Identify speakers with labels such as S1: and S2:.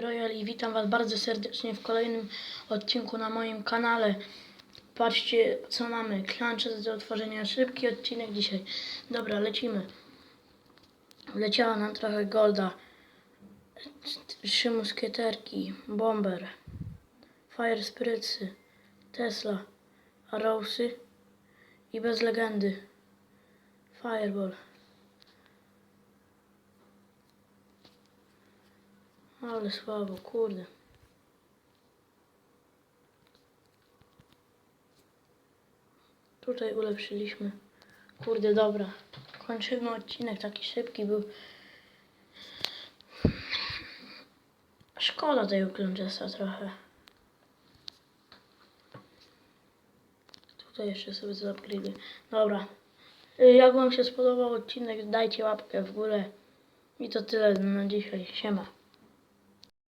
S1: Royal i witam Was bardzo serdecznie w kolejnym odcinku na moim kanale. Patrzcie co mamy. Klancze do otworzenia. Szybki odcinek dzisiaj. Dobra, lecimy. Wleciała nam trochę golda. Trzy muskieterki. Bomber. Fire Spiritsy. Tesla. Arrowsy. I bez legendy. Fireball. Ale słabo, kurde. Tutaj ulepszyliśmy. Kurde, dobra. Kończymy odcinek, taki szybki był. Szkoda tego Klęczesa trochę. Tutaj jeszcze sobie zaupgrade'uję. Dobra. Y, Jak Wam się spodobał odcinek, dajcie łapkę w górę. I to tyle na dzisiaj. Siema.